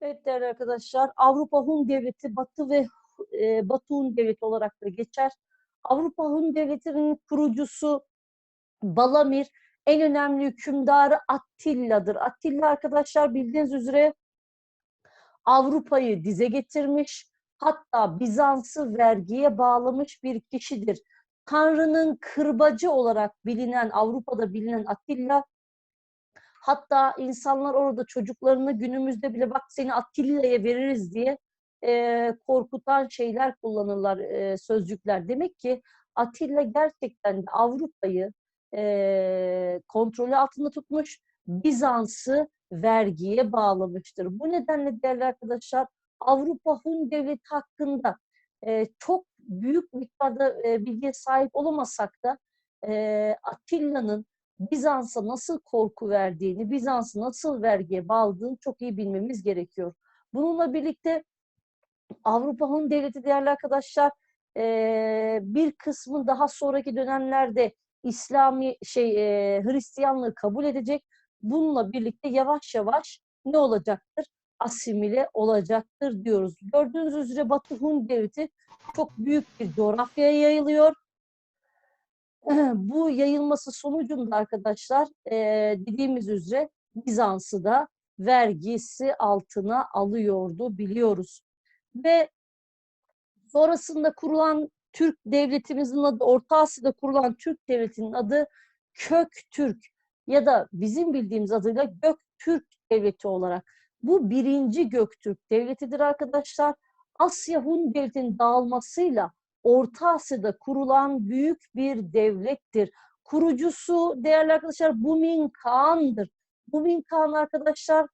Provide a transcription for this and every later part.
Evet değerli arkadaşlar, Avrupa Hun Devleti Batı ve e, Batı Hun Devleti olarak da geçer. Avrupa Hun Devleti'nin kurucusu Balamir, en önemli hükümdarı Attilla'dır. Attila arkadaşlar bildiğiniz üzere Avrupa'yı dize getirmiş, hatta Bizans'ı vergiye bağlamış bir kişidir. Tanrı'nın kırbacı olarak bilinen, Avrupa'da bilinen Attila, hatta insanlar orada çocuklarını günümüzde bile bak seni Attilla'ya veririz diye e, korkutan şeyler kullanırlar, e, sözcükler. Demek ki Attila gerçekten de Avrupa'yı e, kontrolü altında tutmuş, Bizans'ı vergiye bağlamıştır. Bu nedenle değerli arkadaşlar Avrupa Hun Devleti hakkında e, çok büyük miktarda e, bilgiye sahip olamasak da e, Atilla'nın Bizans'a nasıl korku verdiğini, Bizans'ı nasıl vergiye bağladığını çok iyi bilmemiz gerekiyor. Bununla birlikte Avrupa Hun Devleti değerli arkadaşlar bir kısmı daha sonraki dönemlerde İslami şey Hristiyanlığı kabul edecek. Bununla birlikte yavaş yavaş ne olacaktır? Asimile olacaktır diyoruz. Gördüğünüz üzere Batı Hun Devleti çok büyük bir coğrafyaya yayılıyor. Bu yayılması sonucunda arkadaşlar e, dediğimiz üzere Bizans'ı da vergisi altına alıyordu biliyoruz. Ve sonrasında kurulan Türk devletimizin adı, Orta Asya'da kurulan Türk devletinin adı Köktürk ya da bizim bildiğimiz adıyla Göktürk devleti olarak. Bu birinci Göktürk devletidir arkadaşlar. Asya Hun devletinin dağılmasıyla Orta Asya'da kurulan büyük bir devlettir. Kurucusu değerli arkadaşlar Bumin Kağan'dır. Bumin Kağan arkadaşlar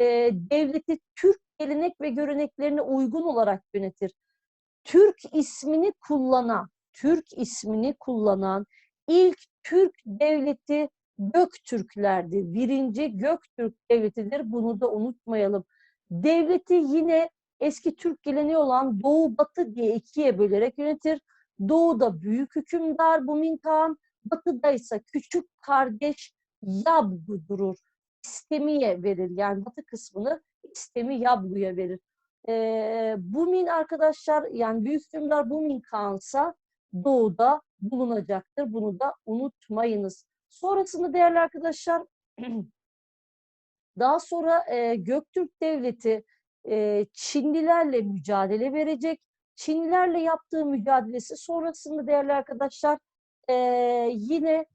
e, devleti Türk gelenek ve göreneklerine uygun olarak yönetir. Türk ismini kullanan, Türk ismini kullanan ilk Türk devleti Göktürklerdi. Birinci Göktürk devletidir. Bunu da unutmayalım. Devleti yine eski Türk geleneği olan Doğu Batı diye ikiye bölerek yönetir. Doğu'da büyük hükümdar Bumin Kağan, Batı'da ise küçük kardeş Yabgu durur. İstemiye verir. Yani Batı kısmını İstemi Yabgu'ya verir. Ee, Bumin arkadaşlar yani büyük hükümdar Bumin Kağan'sa Doğu'da bulunacaktır. Bunu da unutmayınız. Sonrasında değerli arkadaşlar daha sonra e, Göktürk Devleti Çinlilerle mücadele verecek. Çinlilerle yaptığı mücadelesi sonrasında değerli arkadaşlar yine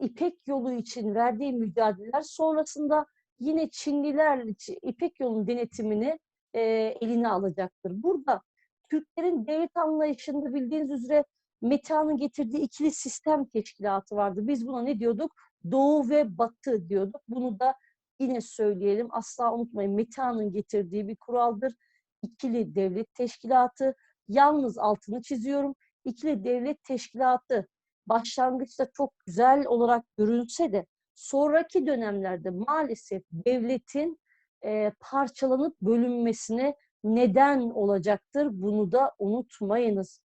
İpek yolu için verdiği mücadeleler sonrasında yine Çinliler İpek yolunun denetimini eline alacaktır. Burada Türklerin devlet anlayışında bildiğiniz üzere Meta'nın getirdiği ikili sistem teşkilatı vardı. Biz buna ne diyorduk? Doğu ve Batı diyorduk. Bunu da yine söyleyelim. Asla unutmayın. Meta'nın getirdiği bir kuraldır. İkili devlet teşkilatı. Yalnız altını çiziyorum. İkili devlet teşkilatı başlangıçta çok güzel olarak görünse de sonraki dönemlerde maalesef devletin e, parçalanıp bölünmesine neden olacaktır. Bunu da unutmayınız.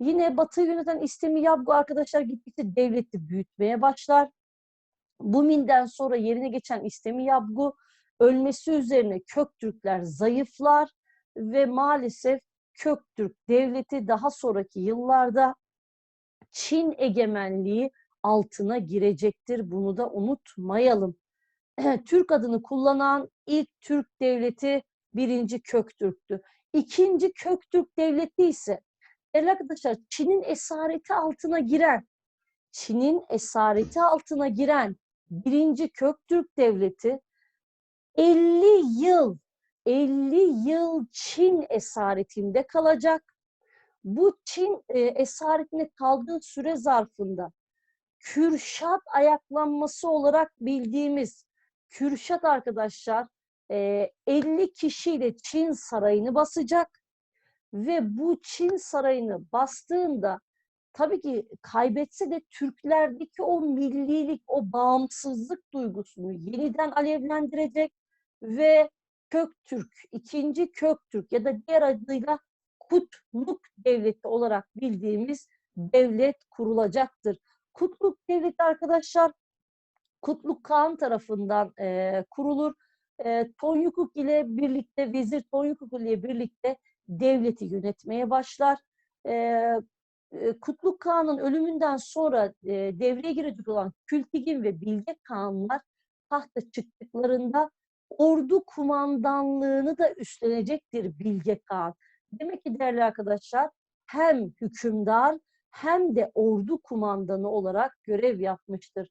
Yine Batı yöneten İstemi Yabgu arkadaşlar gittikçe devleti büyütmeye başlar. Bumin'den sonra yerine geçen İstemi Yabgu ölmesi üzerine Köktürkler zayıflar ve maalesef Köktürk devleti daha sonraki yıllarda Çin egemenliği altına girecektir. Bunu da unutmayalım. Türk adını kullanan ilk Türk devleti birinci Köktürk'tü. İkinci Köktürk devleti ise arkadaşlar Çin'in esareti altına giren Çin'in esareti altına giren birinci Köktürk devleti 50 yıl 50 yıl Çin esaretinde kalacak. Bu Çin e, esaretinde kaldığı süre zarfında Kürşat ayaklanması olarak bildiğimiz Kürşat arkadaşlar 50 kişiyle Çin sarayını basacak ve bu Çin sarayını bastığında tabii ki kaybetse de Türklerdeki o millilik, o bağımsızlık duygusunu yeniden alevlendirecek ve Köktürk, ikinci Köktürk ya da diğer adıyla Kutluk Devleti olarak bildiğimiz devlet kurulacaktır. Kutluk Devleti arkadaşlar Kutluk Kağan tarafından e, kurulur. e, Tonyukuk ile birlikte, Vezir Tonyukuk ile birlikte devleti yönetmeye başlar. E, Kutluk Kağan'ın ölümünden sonra devreye girecek olan Kültigin ve Bilge Kağanlar tahta çıktıklarında ordu kumandanlığını da üstlenecektir Bilge Kağan. Demek ki değerli arkadaşlar hem hükümdar hem de ordu kumandanı olarak görev yapmıştır.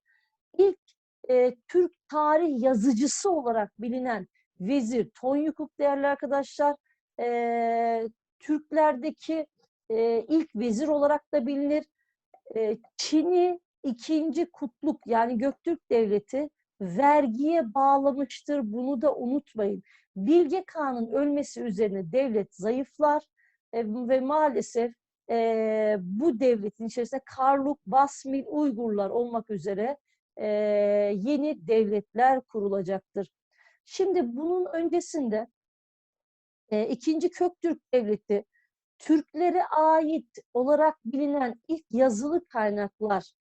İlk e, Türk tarih yazıcısı olarak bilinen Vezir Tonyukuk değerli arkadaşlar e, Türklerdeki e, ilk vezir olarak da bilinir. E, Çin'i ikinci Kutluk yani Göktürk Devleti vergiye bağlamıştır. Bunu da unutmayın. Bilge Kağan'ın ölmesi üzerine devlet zayıflar e, ve maalesef e, bu devletin içerisinde Karluk, Basmil, Uygurlar olmak üzere e, yeni devletler kurulacaktır. Şimdi bunun öncesinde e, ikinci Köktürk Devleti Türklere ait olarak bilinen ilk yazılı kaynaklar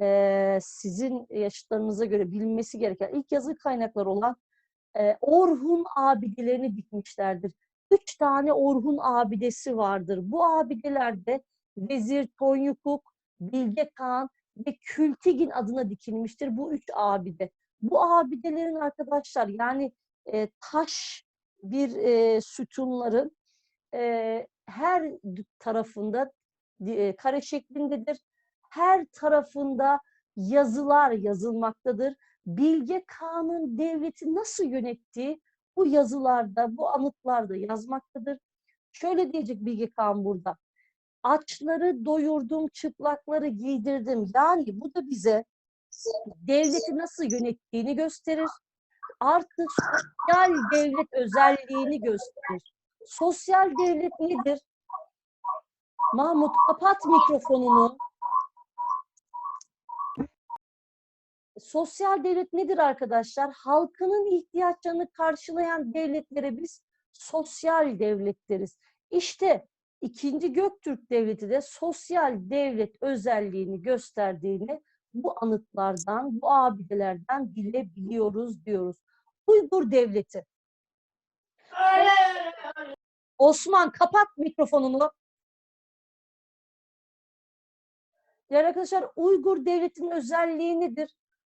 e, sizin yaşıtlarınıza göre bilinmesi gereken ilk yazılı kaynaklar olan e, Orhun abidelerini dikmişlerdir. Üç tane Orhun abidesi vardır. Bu abidelerde Vezir Tonyukuk, Bilge Kağan ve Kültigin adına dikilmiştir bu üç abide. Bu abidelerin arkadaşlar yani e, taş bir e, sütunların e, her tarafında e, kare şeklindedir. Her tarafında yazılar yazılmaktadır. Bilge Kağan'ın devleti nasıl yönettiği bu yazılarda, bu anıtlarda yazmaktadır. Şöyle diyecek Bilge Kağan burada. Açları doyurdum, çıplakları giydirdim. Yani bu da bize devleti nasıl yönettiğini gösterir. Artı sosyal devlet özelliğini gösterir. Sosyal devlet nedir? Mahmut kapat mikrofonunu. Sosyal devlet nedir arkadaşlar? Halkının ihtiyaçlarını karşılayan devletlere biz sosyal devlet deriz. İşte ikinci Göktürk Devleti de sosyal devlet özelliğini gösterdiğini bu anıtlardan, bu abidelerden bilebiliyoruz diyoruz. Uygur Devleti. Osman kapat mikrofonunu. Değerli arkadaşlar Uygur Devleti'nin özelliği nedir?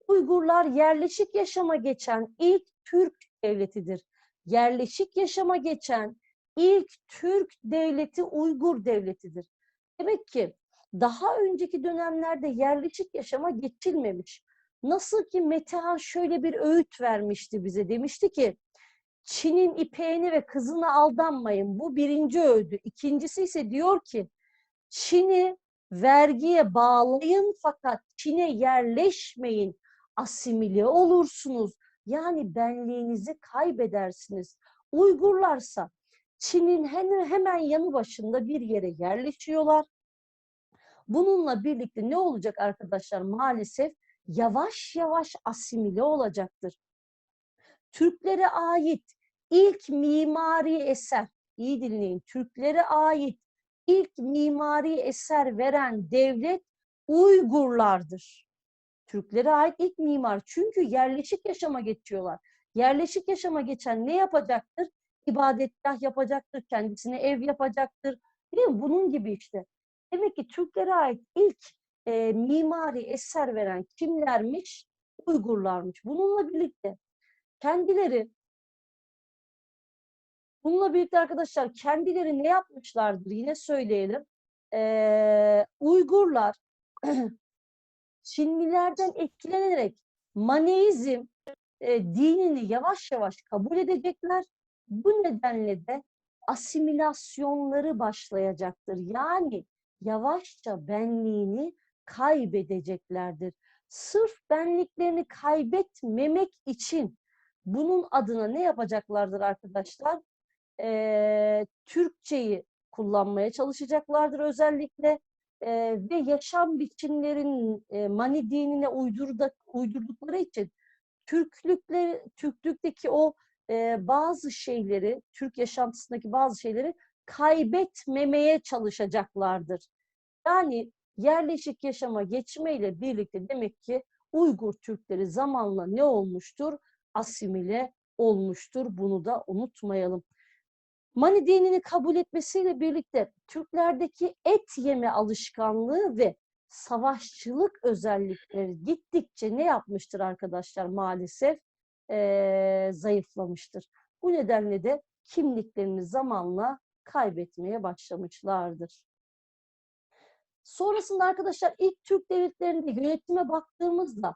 Uygurlar yerleşik yaşama geçen ilk Türk devletidir. Yerleşik yaşama geçen ilk Türk devleti Uygur devletidir. Demek ki daha önceki dönemlerde yerleşik yaşama geçilmemiş. Nasıl ki Metehan şöyle bir öğüt vermişti bize. Demişti ki Çin'in ipeğini ve kızına aldanmayın. Bu birinci öğüdü. İkincisi ise diyor ki Çin'i vergiye bağlayın fakat Çin'e yerleşmeyin. Asimile olursunuz. Yani benliğinizi kaybedersiniz. Uygurlarsa Çin'in hemen yanı başında bir yere yerleşiyorlar. Bununla birlikte ne olacak arkadaşlar? Maalesef yavaş yavaş asimile olacaktır. Türklere ait ilk mimari eser, iyi dinleyin, Türklere ait ilk mimari eser veren devlet Uygurlardır. Türklere ait ilk mimar. Çünkü yerleşik yaşama geçiyorlar. Yerleşik yaşama geçen ne yapacaktır? İbadetgah yapacaktır, kendisine ev yapacaktır. Değil mi? Bunun gibi işte. Demek ki Türklere ait ilk e, mimari eser veren kimlermiş? Uygurlarmış. Bununla birlikte kendileri bununla birlikte arkadaşlar kendileri ne yapmışlardır yine söyleyelim. Ee, Uygurlar Çinlilerden etkilenerek Maneizm e, dinini yavaş yavaş kabul edecekler. Bu nedenle de asimilasyonları başlayacaktır. Yani yavaşça benliğini kaybedeceklerdir. Sırf benliklerini kaybetmemek için bunun adına ne yapacaklardır arkadaşlar? Ee, Türkçeyi kullanmaya çalışacaklardır özellikle e, ve yaşam biçimlerin e, mani dinine uydurdak, uydurdukları için Türklükleri, Türklükteki o e, bazı şeyleri, Türk yaşantısındaki bazı şeyleri kaybetmemeye çalışacaklardır. Yani yerleşik yaşama geçmeyle birlikte demek ki Uygur Türkleri zamanla ne olmuştur? Asimile olmuştur. Bunu da unutmayalım. Mani dinini kabul etmesiyle birlikte Türklerdeki et yeme alışkanlığı ve savaşçılık özellikleri gittikçe ne yapmıştır arkadaşlar maalesef? Ee, zayıflamıştır. Bu nedenle de kimliklerini zamanla kaybetmeye başlamışlardır. Sonrasında arkadaşlar ilk Türk devletlerinde yönetime baktığımızda,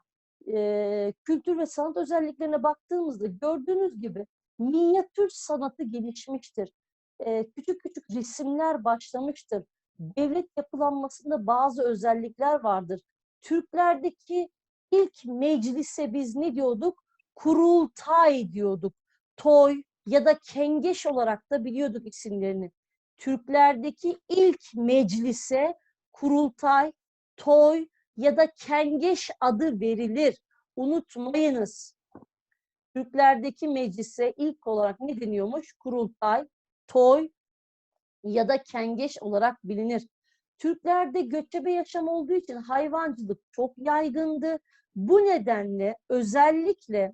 e, kültür ve sanat özelliklerine baktığımızda gördüğünüz gibi minyatür sanatı gelişmiştir. E, küçük küçük resimler başlamıştır. Devlet yapılanmasında bazı özellikler vardır. Türklerdeki ilk meclise biz ne diyorduk? Kurultay diyorduk. Toy ya da kengeş olarak da biliyorduk isimlerini. Türklerdeki ilk meclise kurultay, toy ya da kengeş adı verilir. Unutmayınız. Türklerdeki meclise ilk olarak ne deniyormuş? Kurultay, toy ya da kengeş olarak bilinir. Türklerde göçebe yaşam olduğu için hayvancılık çok yaygındı. Bu nedenle özellikle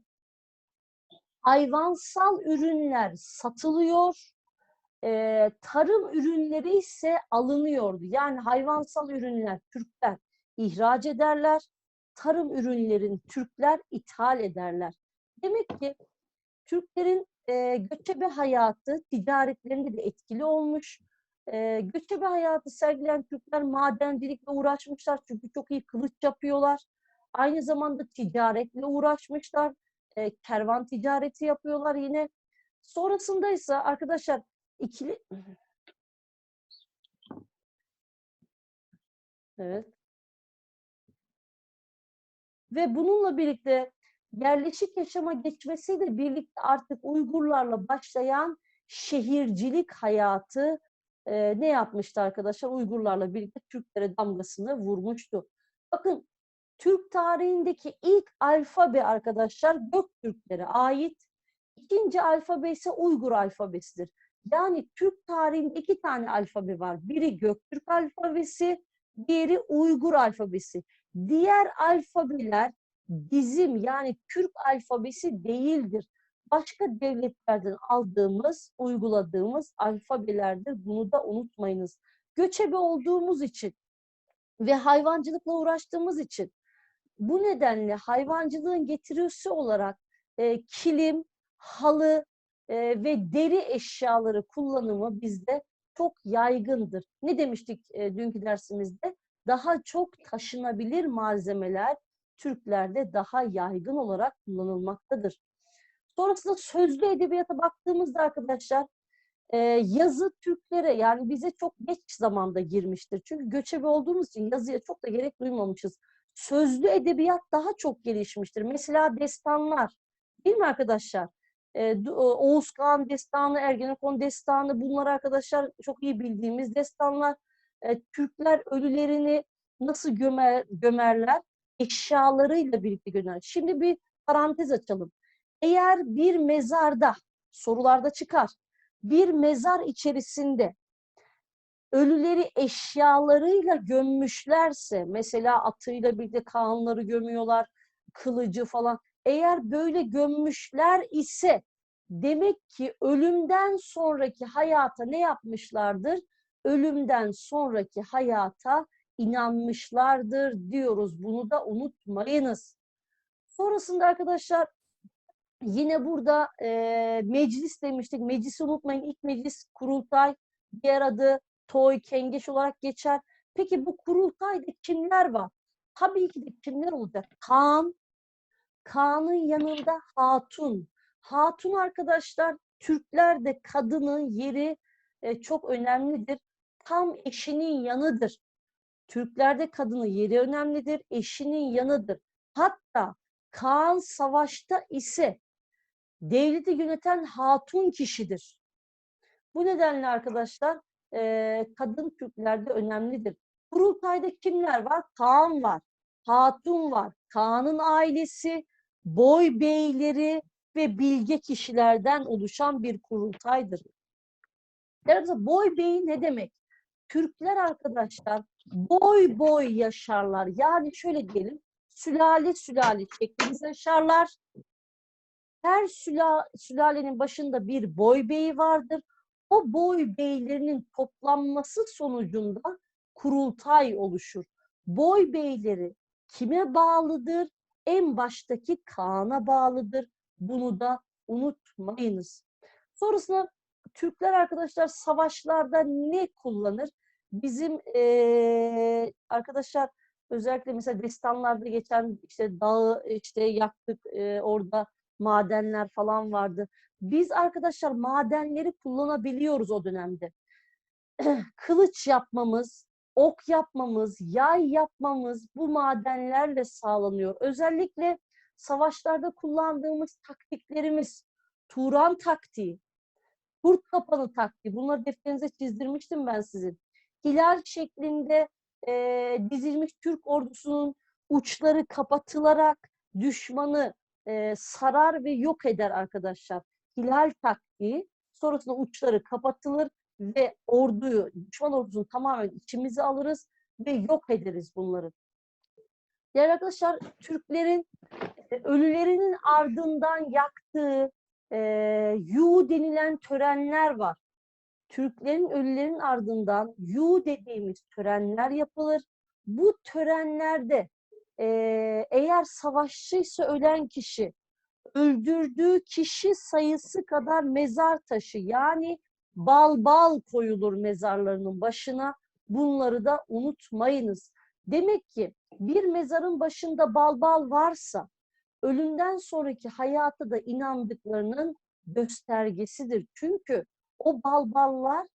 hayvansal ürünler satılıyor, e, tarım ürünleri ise alınıyordu. Yani hayvansal ürünler Türkler ihraç ederler, tarım ürünlerin Türkler ithal ederler. Demek ki Türklerin e, göçebe hayatı ticaretlerinde de etkili olmuş. E, göçebe hayatı sergileyen Türkler madencilikle uğraşmışlar çünkü çok iyi kılıç yapıyorlar. Aynı zamanda ticaretle uğraşmışlar. E, kervan ticareti yapıyorlar yine. Sonrasında ise arkadaşlar ikili Evet. Ve bununla birlikte yerleşik yaşama geçmesiyle birlikte artık Uygurlarla başlayan şehircilik hayatı e, ne yapmıştı arkadaşlar? Uygurlarla birlikte Türklere damgasını vurmuştu. Bakın Türk tarihindeki ilk alfabe arkadaşlar Göktürklere ait. İkinci alfabe ise Uygur alfabesidir. Yani Türk tarihinde iki tane alfabe var. Biri Göktürk alfabesi, diğeri Uygur alfabesi. Diğer alfabeler bizim yani Türk alfabesi değildir. Başka devletlerden aldığımız, uyguladığımız alfabelerdir. Bunu da unutmayınız. Göçebe olduğumuz için ve hayvancılıkla uğraştığımız için bu nedenle hayvancılığın getirisi olarak e, kilim, halı e, ve deri eşyaları kullanımı bizde çok yaygındır. Ne demiştik e, dünkü dersimizde? Daha çok taşınabilir malzemeler Türklerde daha yaygın olarak kullanılmaktadır. Sonrasında sözlü edebiyata baktığımızda arkadaşlar e, yazı Türklere yani bize çok geç zamanda girmiştir. Çünkü göçebe olduğumuz için yazıya çok da gerek duymamışız. Sözlü edebiyat daha çok gelişmiştir. Mesela destanlar değil mi arkadaşlar? E, Oğuz Kağan destanı, Ergenekon destanı bunlar arkadaşlar çok iyi bildiğimiz destanlar. E, Türkler ölülerini nasıl gömer, gömerler? Eşyalarıyla birlikte gömer. Şimdi bir parantez açalım. Eğer bir mezarda, sorularda çıkar, bir mezar içerisinde ölüleri eşyalarıyla gömmüşlerse, mesela atıyla birlikte kanları gömüyorlar, kılıcı falan. Eğer böyle gömmüşler ise demek ki ölümden sonraki hayata ne yapmışlardır? Ölümden sonraki hayata inanmışlardır diyoruz. Bunu da unutmayınız. Sonrasında arkadaşlar yine burada e, meclis demiştik. Meclisi unutmayın. İlk meclis kurultay, diğer adı toy, kengeş olarak geçer. Peki bu kurultayda kimler var? Tabii ki de kimler olacak? Kaan, Kaan'ın yanında hatun. Hatun arkadaşlar Türklerde kadının yeri e, çok önemlidir. Tam eşinin yanıdır. Türklerde kadının yeri önemlidir, eşinin yanıdır. Hatta Kaan savaşta ise devleti yöneten hatun kişidir. Bu nedenle arkadaşlar e, kadın Türklerde önemlidir. Kurultayda kimler var? Kaan var, hatun var, Kaan'ın ailesi, boy beyleri ve bilge kişilerden oluşan bir kurultaydır. Yani boy beyi ne demek? Türkler arkadaşlar boy boy yaşarlar. Yani şöyle diyelim, sülale sülale şeklinde yaşarlar. Her süla, sülalenin başında bir boy beyi vardır. O boy beylerinin toplanması sonucunda kurultay oluşur. Boy beyleri kime bağlıdır? En baştaki Kaan'a bağlıdır. Bunu da unutmayınız. Sonrasında Türkler arkadaşlar savaşlarda ne kullanır? Bizim eee, arkadaşlar özellikle mesela destanlarda geçen işte dağı işte yaktık eee, orada madenler falan vardı. Biz arkadaşlar madenleri kullanabiliyoruz o dönemde. Kılıç yapmamız, ok yapmamız, yay yapmamız bu madenlerle sağlanıyor. Özellikle savaşlarda kullandığımız taktiklerimiz, Turan taktiği, kurt kapanı taktiği, bunları defterinize çizdirmiştim ben sizin. Hilal şeklinde eee, dizilmiş Türk ordusunun uçları kapatılarak düşmanı eee, sarar ve yok eder arkadaşlar. Hilal taktiği, sonrasında uçları kapatılır ve orduyu, düşman ordusunu tamamen içimize alırız ve yok ederiz bunları. Diğer arkadaşlar Türklerin e, ölülerinin ardından yaktığı e, yu denilen törenler var. Türklerin ölülerin ardından yu dediğimiz törenler yapılır. Bu törenlerde e, eğer savaşçıysa ölen kişi öldürdüğü kişi sayısı kadar mezar taşı yani bal bal koyulur mezarlarının başına. Bunları da unutmayınız. Demek ki bir mezarın başında bal bal varsa ölümden sonraki hayata da inandıklarının göstergesidir. Çünkü o bal ballar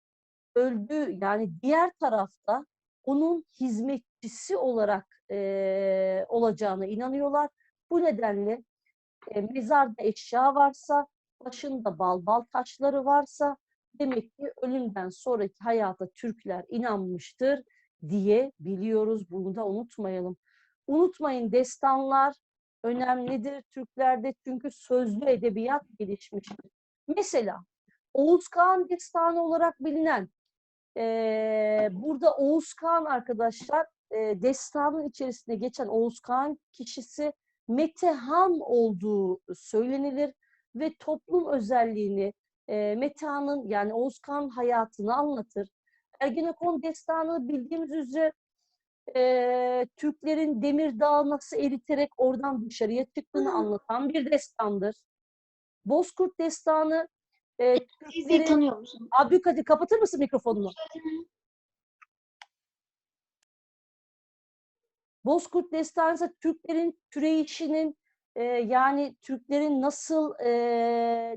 öldü yani diğer tarafta onun hizmetçisi olarak eee, olacağına inanıyorlar. Bu nedenle e, mezarda eşya varsa, başında bal bal taşları varsa demek ki ölümden sonraki hayata Türkler inanmıştır diye biliyoruz. Bunu da unutmayalım. Unutmayın destanlar önemlidir Türklerde çünkü sözlü edebiyat gelişmiştir. Mesela Oğuz Kağan destanı olarak bilinen eee, burada Oğuz Kağan arkadaşlar eee, destanın içerisinde geçen Oğuz Kağan kişisi Metehan olduğu söylenilir ve toplum özelliğini e, Metehan'ın yani Oğuz Kağan hayatını anlatır. Ergenekon destanı bildiğimiz üzere e, Türklerin Demirdağ'ı nasıl eriterek oradan dışarıya çıktığını anlatan bir destandır. Bozkurt destanı e, Sizi Türklerin... tanıyor musun? Abdülkadir kapatır mısın mikrofonunu? Bozkurt Destansı Türklerin türeyişinin e, yani Türklerin nasıl e,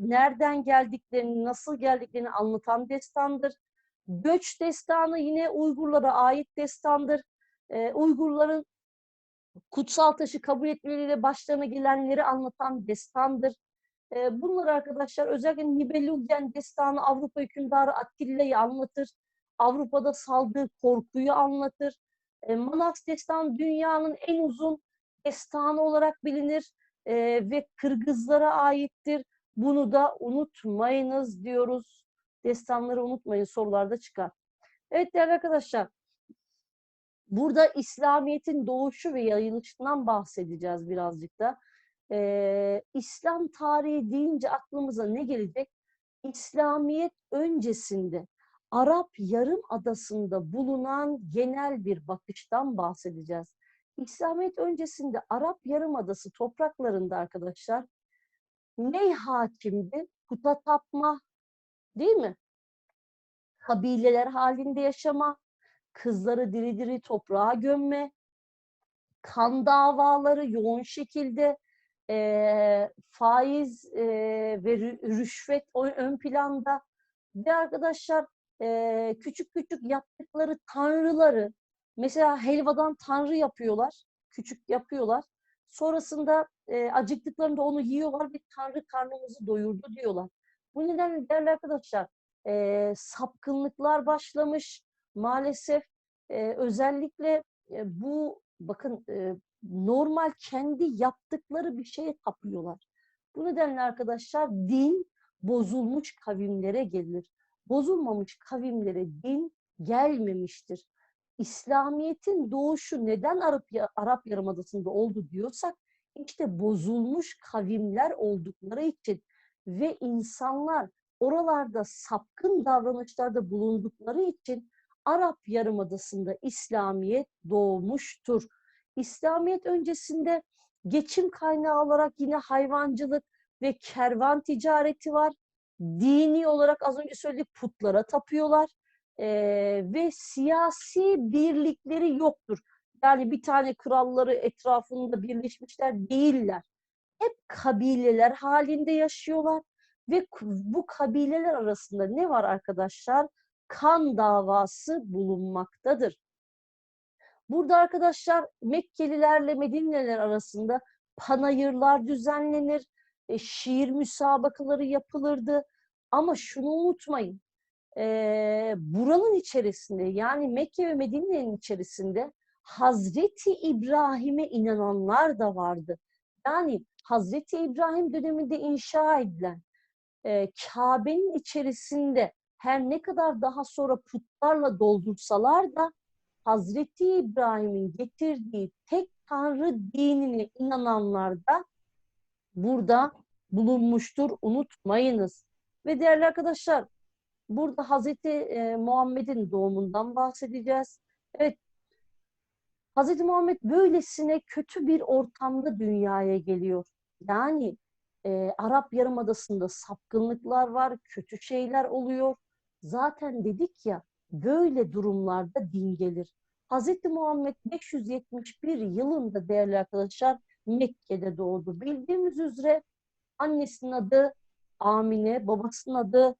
nereden geldiklerini, nasıl geldiklerini anlatan destandır. Göç destanı yine Uygurlara ait destandır. E, Uygurların kutsal taşı kabul etmeleriyle başlarına gelenleri anlatan destandır. E, bunlar arkadaşlar özellikle Nibelungen destanı Avrupa hükümdarı Atilla'yı anlatır. Avrupa'da saldığı korkuyu anlatır. E, Manas Destan dünyanın en uzun destanı olarak bilinir e, ve Kırgızlara aittir. Bunu da unutmayınız diyoruz. Destanları unutmayın sorularda çıkar. Evet değerli arkadaşlar. Burada İslamiyet'in doğuşu ve yayılışından bahsedeceğiz birazcık da. E, İslam tarihi deyince aklımıza ne gelecek? İslamiyet öncesinde Arap Yarımadası'nda bulunan genel bir bakıştan bahsedeceğiz. İslamiyet öncesinde Arap Yarımadası topraklarında arkadaşlar ne hakimdi? Puta tapma, değil mi? Kabileler halinde yaşama, kızları diri diri toprağa gömme, kan davaları yoğun şekilde eee, faiz eee, ve rü- rüşvet ön planda ve arkadaşlar eee, küçük küçük yaptıkları tanrıları mesela helvadan tanrı yapıyorlar, küçük yapıyorlar. Sonrasında eee, acıktıklarında onu yiyorlar ve tanrı karnımızı doyurdu diyorlar. Bu nedenle değerli arkadaşlar eee, sapkınlıklar başlamış maalesef eee, özellikle e, bu bakın e, normal kendi yaptıkları bir şeye tapıyorlar. Bu nedenle arkadaşlar din bozulmuş kavimlere gelir. Bozulmamış kavimlere din gelmemiştir. İslamiyet'in doğuşu neden Arap, Arap Yarımadası'nda oldu diyorsak işte bozulmuş kavimler oldukları için ve insanlar oralarda sapkın davranışlarda bulundukları için Arap Yarımadası'nda İslamiyet doğmuştur. İslamiyet öncesinde geçim kaynağı olarak yine hayvancılık ve kervan ticareti var. Dini olarak az önce söyledik putlara tapıyorlar Ee, ve siyasi birlikleri yoktur. Yani bir tane kralları etrafında birleşmişler değiller. Hep kabileler halinde yaşıyorlar ve bu kabileler arasında ne var arkadaşlar? Kan davası bulunmaktadır. Burada arkadaşlar Mekkelilerle Medineliler arasında panayırlar düzenlenir, e, şiir müsabakaları yapılırdı. Ama şunu unutmayın, e, buranın içerisinde yani Mekke ve Medine'nin içerisinde Hazreti İbrahim'e inananlar da vardı. Yani Hazreti İbrahim döneminde inşa edilen e, Kabe'nin içerisinde her ne kadar daha sonra putlarla doldursalar da Hazreti İbrahim'in getirdiği tek tanrı dinine inananlar da burada bulunmuştur. Unutmayınız. Ve değerli arkadaşlar burada Hazreti e, Muhammed'in doğumundan bahsedeceğiz. Evet Hazreti Muhammed böylesine kötü bir ortamda dünyaya geliyor. Yani e, Arap Yarımadası'nda sapkınlıklar var, kötü şeyler oluyor. Zaten dedik ya böyle durumlarda din gelir. Hazreti Muhammed 571 yılında değerli arkadaşlar Mekke'de doğdu. Bildiğimiz üzere annesinin adı Amine, babasının adı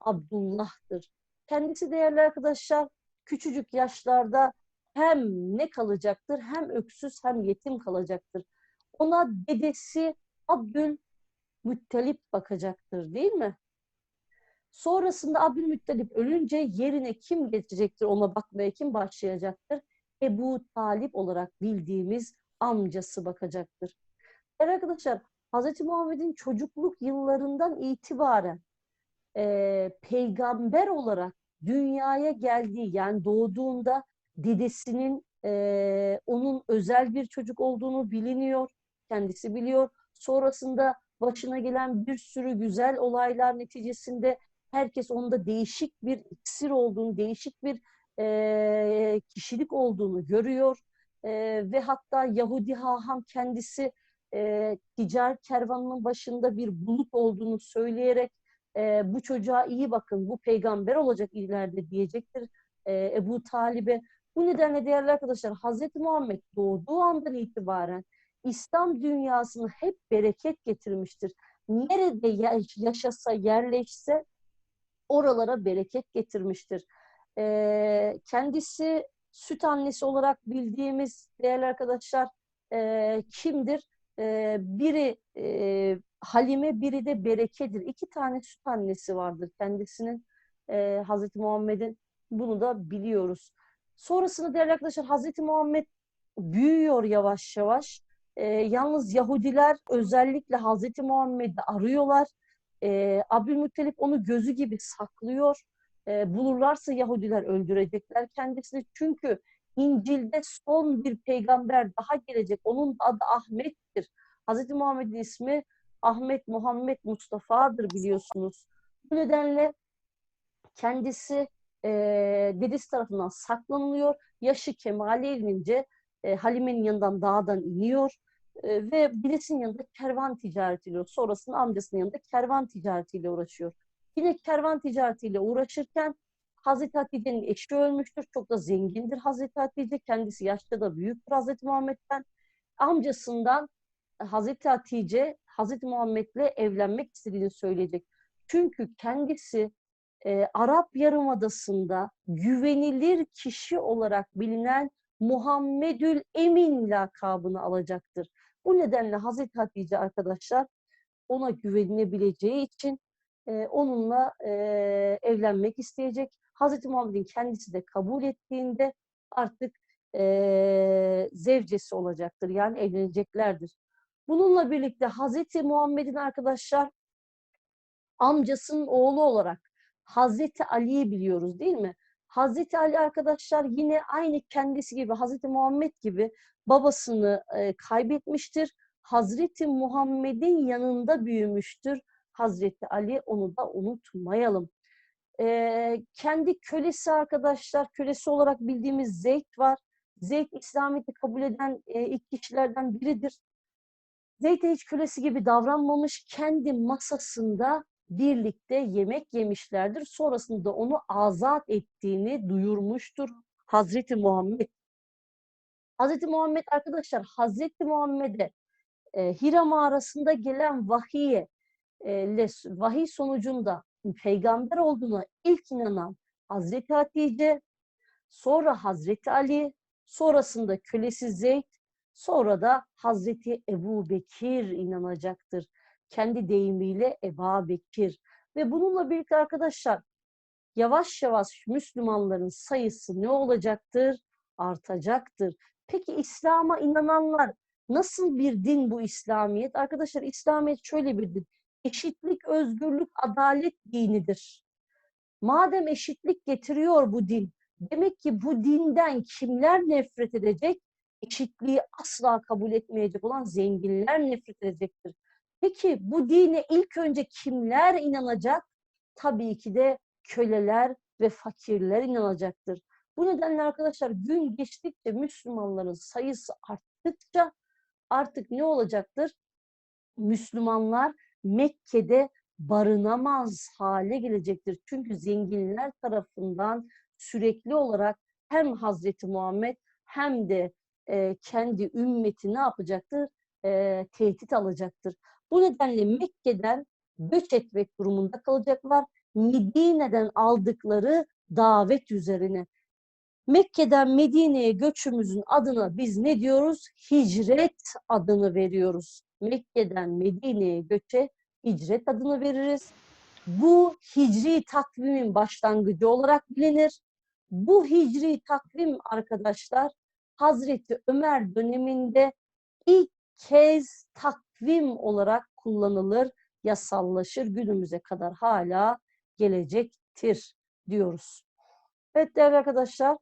Abdullah'tır. Kendisi değerli arkadaşlar küçücük yaşlarda hem ne kalacaktır hem öksüz hem yetim kalacaktır. Ona dedesi Abdülmuttalip bakacaktır değil mi? Sonrasında Abdülmuttalip ölünce yerine kim geçecektir ona bakmaya kim başlayacaktır? Ebu Talip olarak bildiğimiz amcası bakacaktır. Evet arkadaşlar Hz. Muhammed'in çocukluk yıllarından itibaren e, peygamber olarak dünyaya geldiği yani doğduğunda dedesinin e, onun özel bir çocuk olduğunu biliniyor. Kendisi biliyor. Sonrasında başına gelen bir sürü güzel olaylar neticesinde herkes onda değişik bir iksir olduğunu, değişik bir e, kişilik olduğunu görüyor. E, ve hatta Yahudi haham kendisi e, ticaret kervanının başında bir bulut olduğunu söyleyerek e, bu çocuğa iyi bakın, bu peygamber olacak ileride diyecektir e, Ebu Talib'e. Bu nedenle değerli arkadaşlar Hz. Muhammed doğduğu andan itibaren İslam dünyasını hep bereket getirmiştir. Nerede yaşasa, yerleşse oralara bereket getirmiştir. E, kendisi süt annesi olarak bildiğimiz değerli arkadaşlar e, kimdir? E, biri e, Halime, biri de Bereke'dir. İki tane süt annesi vardır kendisinin e, Hazreti Muhammed'in. Bunu da biliyoruz. Sonrasında değerli arkadaşlar Hazreti Muhammed büyüyor yavaş yavaş. E, yalnız Yahudiler özellikle Hazreti Muhammed'i arıyorlar. E, Abdülmuttalip onu gözü gibi saklıyor. E, bulurlarsa Yahudiler öldürecekler kendisini. Çünkü İncil'de son bir peygamber daha gelecek. Onun adı Ahmet'tir. Hazreti Muhammed'in ismi Ahmet Muhammed Mustafa'dır biliyorsunuz. Bu nedenle kendisi e, dedesi tarafından saklanılıyor. Yaşı kemale erince e, Halime'nin yanından dağdan iniyor e, ve birisinin yanında kervan ticaretiyle, sonrasında amcasının yanında kervan ticaretiyle uğraşıyor. Yine kervan ticaretiyle uğraşırken Hazreti Hatice'nin eşi ölmüştür. Çok da zengindir Hazreti Hatice. Kendisi yaşta da büyüktür Hazreti Muhammed'den. Amcasından Hazreti Hatice Hazreti Muhammed'le evlenmek istediğini söyleyecek. Çünkü kendisi e, Arap Yarımadası'nda güvenilir kişi olarak bilinen Muhammedül Emin lakabını alacaktır. Bu nedenle Hazreti Hatice arkadaşlar ona güvenilebileceği için e, onunla e, evlenmek isteyecek. Hazreti Muhammed'in kendisi de kabul ettiğinde artık e, zevcesi olacaktır. Yani evleneceklerdir. Bununla birlikte Hazreti Muhammed'in arkadaşlar amcasının oğlu olarak Hazreti Ali'yi biliyoruz değil mi? Hazreti Ali arkadaşlar yine aynı kendisi gibi Hazreti Muhammed gibi babasını e, kaybetmiştir. Hazreti Muhammed'in yanında büyümüştür. Hazreti Ali onu da unutmayalım. Ee, kendi kölesi arkadaşlar, kölesi olarak bildiğimiz Zeyd var. Zeyd İslamiyet'i kabul eden e, ilk kişilerden biridir. Zeyd hiç kölesi gibi davranmamış, kendi masasında birlikte yemek yemişlerdir. Sonrasında onu azat ettiğini duyurmuştur Hazreti Muhammed. Hazreti Muhammed arkadaşlar, Hazreti Muhammed'e e, Hira mağarasında gelen vahiye, e, vahiy sonucunda peygamber olduğuna ilk inanan Hazreti Hatice, sonra Hazreti Ali, sonrasında kölesi Zeyd, sonra da Hazreti Ebu Bekir inanacaktır. Kendi deyimiyle Eba Bekir. Ve bununla birlikte arkadaşlar yavaş yavaş Müslümanların sayısı ne olacaktır? Artacaktır. Peki İslam'a inananlar nasıl bir din bu İslamiyet? Arkadaşlar İslamiyet şöyle bir din. Eşitlik, özgürlük, adalet dinidir. Madem eşitlik getiriyor bu din, demek ki bu dinden kimler nefret edecek? Eşitliği asla kabul etmeyecek olan zenginler nefret edecektir. Peki bu dine ilk önce kimler inanacak? Tabii ki de köleler ve fakirler inanacaktır. Bu nedenle arkadaşlar gün geçtikçe Müslümanların sayısı arttıkça artık ne olacaktır? Müslümanlar Mekke'de barınamaz hale gelecektir. Çünkü zenginler tarafından sürekli olarak hem Hazreti Muhammed hem de e, kendi ümmeti ne yapacaktır? E, tehdit alacaktır. Bu nedenle Mekke'den göç etmek durumunda kalacaklar. Medine'den aldıkları davet üzerine. Mekke'den Medine'ye göçümüzün adına biz ne diyoruz? Hicret adını veriyoruz. Mekke'den Medine'ye göçe hicret adını veririz. Bu hicri takvimin başlangıcı olarak bilinir. Bu hicri takvim arkadaşlar Hazreti Ömer döneminde ilk kez takvim olarak kullanılır, yasallaşır, günümüze kadar hala gelecektir diyoruz. Evet değerli arkadaşlar,